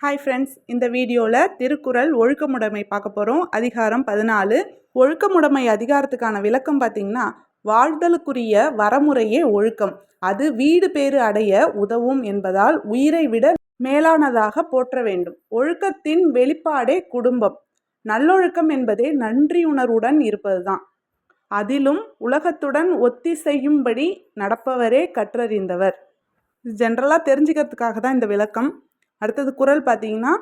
Hi friends இந்த வீடியோவில் திருக்குறள் ஒழுக்கமுடைமை பார்க்க போகிறோம் அதிகாரம் பதினாலு. ஒழுக்கமுடைமை அதிகாரத்துக்கான விளக்கம் பார்த்திங்கன்னா வாழ்தலுக்குரிய வரமுறையே ஒழுக்கம். அது வீடு பேறு அடைய உதவும் என்பதால் உயிரை விட மேலானதாக போற்ற வேண்டும். ஒழுக்கத்தின் வெளிப்பாடே குடும்பம். நல்லொழுக்கம் என்பதே நன்றியுணர்வுடன் இருப்பதுதான். அதிலும் உலகத்துடன் ஒத்திசையும்படி நடப்பவரே கற்றறிந்தவர். ஜென்ரலாக தெரிஞ்சுக்கிறதுக்காக தான் இந்த விளக்கம். அடுத்தது குறள் பார்த்தீங்கன்னா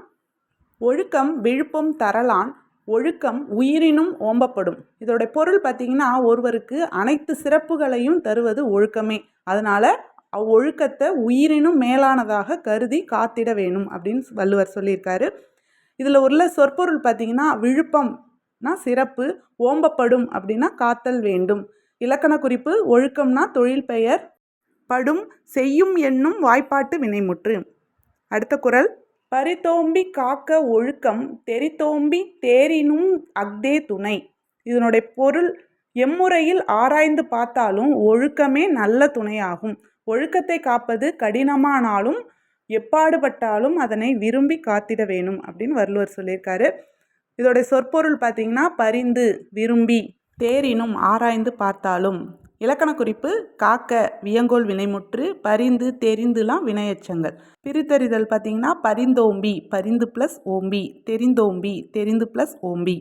ஒழுக்கம் விழுப்பம் தரலான் ஒழுக்கம் உயிரினும் ஓம்பப்படும். இதோட பொருள் பார்த்தீங்கன்னா ஒருவருக்கு அனைத்து சிறப்புகளையும் தருவது ஒழுக்கமே. அதனால் ஒழுக்கத்தை உயிரினும் மேலானதாக கருதி காத்திட வேணும் அப்படின்னு வள்ளுவர் சொல்லியிருக்காரு. இதில் உள்ள சொற்பொருள் பார்த்தீங்கன்னா விழுப்பம்னா சிறப்பு ஓம்பப்படும் அப்படின்னா காத்தல் வேண்டும். இலக்கண குறிப்பு ஒழுக்கம்னா தொழில் பெயர் படும் செய்யும் என்னும் வாய்ப்பாட்டு வினைமுற்று. அடுத்த குரல். பரிதோம்பி காக்க ஒழுக்கம் தெரித்தோம்பி தேரினும் அக்தே துணை. இதனுடைய பொருள் எம்முறையில் ஆராய்ந்து பார்த்தாலும் ஒழுக்கமே நல்ல துணையாகும். ஒழுக்கத்தை காப்பது கடினமானாலும் எப்பாடுபட்டாலும் அதனை விரும்பி காத்திட வேணும் அப்படின்னு வள்ளுவர் சொல்லியிருக்காரு. இதோடைய சொற்பொருள் பார்த்திங்கன்னா பரிந்து விரும்பி தேரினும் ஆராய்ந்து பார்த்தாலும். இலக்கண குறிப்பு காக்க வியங்கோல் வினைமுற்று பரிந்து தெரிந்துலாம் வினையச்சங்கள். பிரித்தறிதல் பார்த்தீங்கன்னா பரிந்தோம்பி பரிந்து ப்ளஸ் ஓம்பி தெரிந்தோம்பி தெரிந்து ப்ளஸ் ஓம்பி.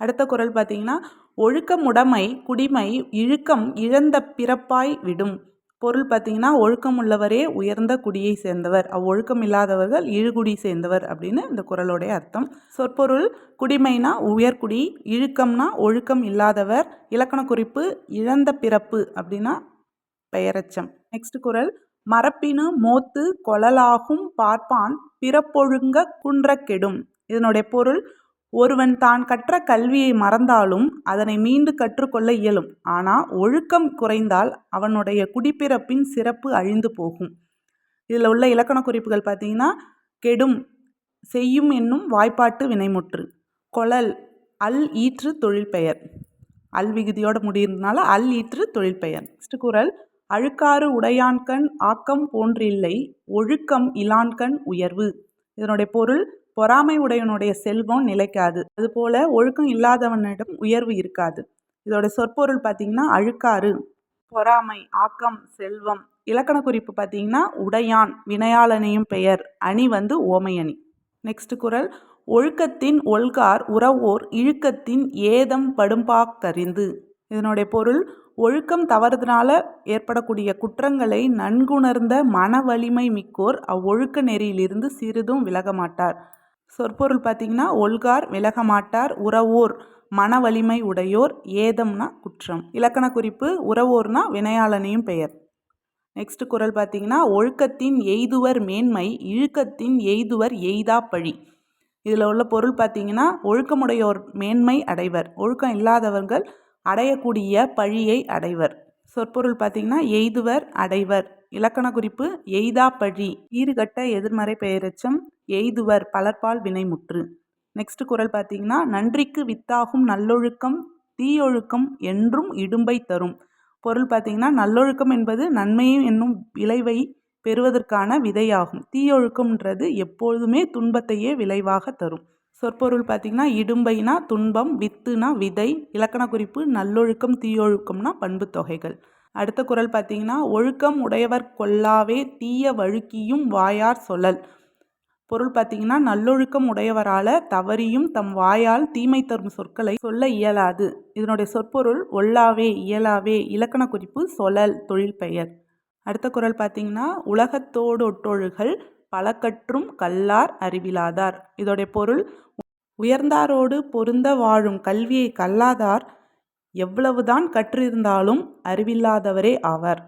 அடுத்த குரல் பார்த்தீங்கன்னா ஒழுக்கமுடைமை குடிமை இழுக்கம் இழந்த பிறப்பாய் விடும். பொருள் பார்த்தீங்கன்னா ஒழுக்கம் உள்ளவரே உயர்ந்த குடியை சேர்ந்தவர். அவ்வொழுக்கம் இல்லாதவர்கள் இழுகுடி சேர்ந்தவர் அப்படின்னு இந்த குரலோடைய அர்த்தம். சொற்பொருள் குடிமைனா உயர்குடி இழுக்கம்னா ஒழுக்கம் இல்லாதவர் இலக்கண குறிப்பு இழந்த பிறப்பு அப்படின்னா பெயரச்சம். நெக்ஸ்ட் குரல் மரப்பினு மோத்து கொழலாகும் பார்ப்பான் பிறப்பொழுங்க குன்றக்கெடும். இதனுடைய பொருள் ஒருவன் தான் கற்ற கல்வியை மறந்தாலும் அதனை மீண்டு கற்றுக்கொள்ள இயலும். ஆனால் ஒழுக்கம் குறைந்தால் அவனுடைய குடிப்பிறப்பின் சிறப்பு அழிந்து போகும். இதில் உள்ள இலக்கண குறிப்புகள் பார்த்தீங்கன்னா கெடும் செய்யும் என்னும் வாய்ப்பாட்டு வினைமுற்று கொழல் அல் ஈற்று தொழில் பெயர் அல் விகுதியோடு முடியிறதுனால அல் ஈற்று தொழில் பெயர் நெக்ஸ்ட் குரல் அழுக்காறு உடையான்கண் ஆக்கம் போன்றில்லை ஒழுக்கம் இலான்கண் உயர்வு. இதனுடைய பொருள் பொறாமை உடையவனுடைய செல்வம் நிலைக்காது. அதுபோல ஒழுக்கம் இல்லாதவனிடம் உயர்வு இருக்காது. இதோட சொற்பொருள் பார்த்திங்கன்னா அழுக்காறு பொறாமை ஆக்கம் செல்வம். இலக்கண குறிப்பு பார்த்தீங்கன்னா உடையான் வினையாளனையும் பெயர் அணி வந்து ஓமை அணி நெக்ஸ்ட் குரல் ஒழுக்கத்தின் ஒல்கார் உறவோர் இழுக்கத்தின் ஏதம் படும்பாக்கறிந்து இதனுடைய பொருள் ஒழுக்கம் தவறுதனால ஏற்படக்கூடிய குற்றங்களை நன்குணர்ந்த மன வலிமை மிக்கோர் அவ்வொழுக்க நெறியிலிருந்து சிறிதும் விலக மாட்டார் சொற்பொருள் பார்த்திங்கன்னா ஒல்கார் விலகமாட்டார் உறவோர் மன வலிமை உடையோர் ஏதம்னா குற்றம். இலக்கண குறிப்பு உறவோர்னா வினையாளனையும் பெயர். நெக்ஸ்ட் குரல் பார்த்தீங்கன்னா ஒழுக்கத்தின் எய்துவர் மேன்மை இழுக்கத்தின் எய்துவர் எய்தா பழி. இதில் உள்ள பொருள் பார்த்திங்கன்னா ஒழுக்கமுடையோர் மேன்மை அடைவர். ஒழுக்கம் இல்லாதவர்கள் அடையக்கூடிய பழியை அடைவர். சொற்பொருள் பார்த்தீங்கன்னா எய்துவர் அடைவர் இலக்கண குறிப்பு எய்தா பழி ஈறுகட்ட எதிர்மறை பெயரச்சம் எய்துவர் பலர்பால் வினைமுற்று நெக்ஸ்ட் குரல் பார்த்தீங்கன்னா நன்றிக்கு வித்தாகும் நல்லொழுக்கம் தீயொழுக்கம் என்றும் இடும்பை தரும் பொருள் பார்த்தீங்கன்னா நல்லொழுக்கம் என்பது நன்மையும் என்னும் விளைவை பெறுவதற்கான விதையாகும். தீயொழுக்கம்ன்றது எப்பொழுதுமே துன்பத்தையே விளைவாக தரும் சொற்பொருள் பார்த்திங்கன்னா இடும்பைனா துன்பம் வித்துனா விதை இலக்கண குறிப்பு நல்லொழுக்கம் தீயொழுக்கம்னா பண்பு தொகைகள். அடுத்த குரல் பார்த்தீங்கன்னா ஒழுக்கம் உடையவர் கொல்லாவே தீய வழுக்கியும் வாயார் சொல்லல். பொருள் பார்த்திங்கன்னா நல்லொழுக்கம் உடையவரால் தவறியும் தம் வாயால் தீமை தரும் சொற்களை சொல்ல இயலாது. இதனுடைய சொற்பொருள் ஒல்லாவே இயலாவே இலக்கண குறிப்பு சொலல் தொழில் பெயர். அடுத்த குரல் பார்த்திங்கன்னா உலகத்தோடு ஒட்டொழுகள் பலக்கற்றும் கல்லார் அறிவிலாதார். இதோடைய பொருள் உயர்ந்தாரோடு பொருந்த வாழும் கல்வியை கல்லாதார் எவ்வளவுதான் கற்றிருந்தாலும் அறிவில்லாதவரே ஆவார்.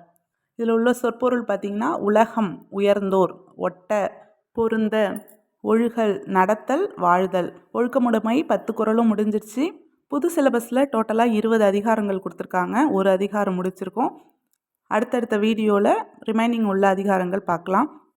இதில் உள்ள சொற்பொருள் பார்த்திங்கன்னா உலகம் உயர்ந்தோர் ஒட்ட பொருந்த ஒழுகல் நடத்தல் வாழ்தல். ஒழுக்கமுடைமை பத்து குரலும் முடிஞ்சிருச்சு. புது சிலபஸில் டோட்டலாக இருபது அதிகாரங்கள் கொடுத்துருக்காங்க. ஒரு அதிகாரம் முடிச்சிருக்கோம். அடுத்தடுத்த வீடியோவில் ரிமைனிங் உள்ள அதிகாரங்கள் பார்க்கலாம்.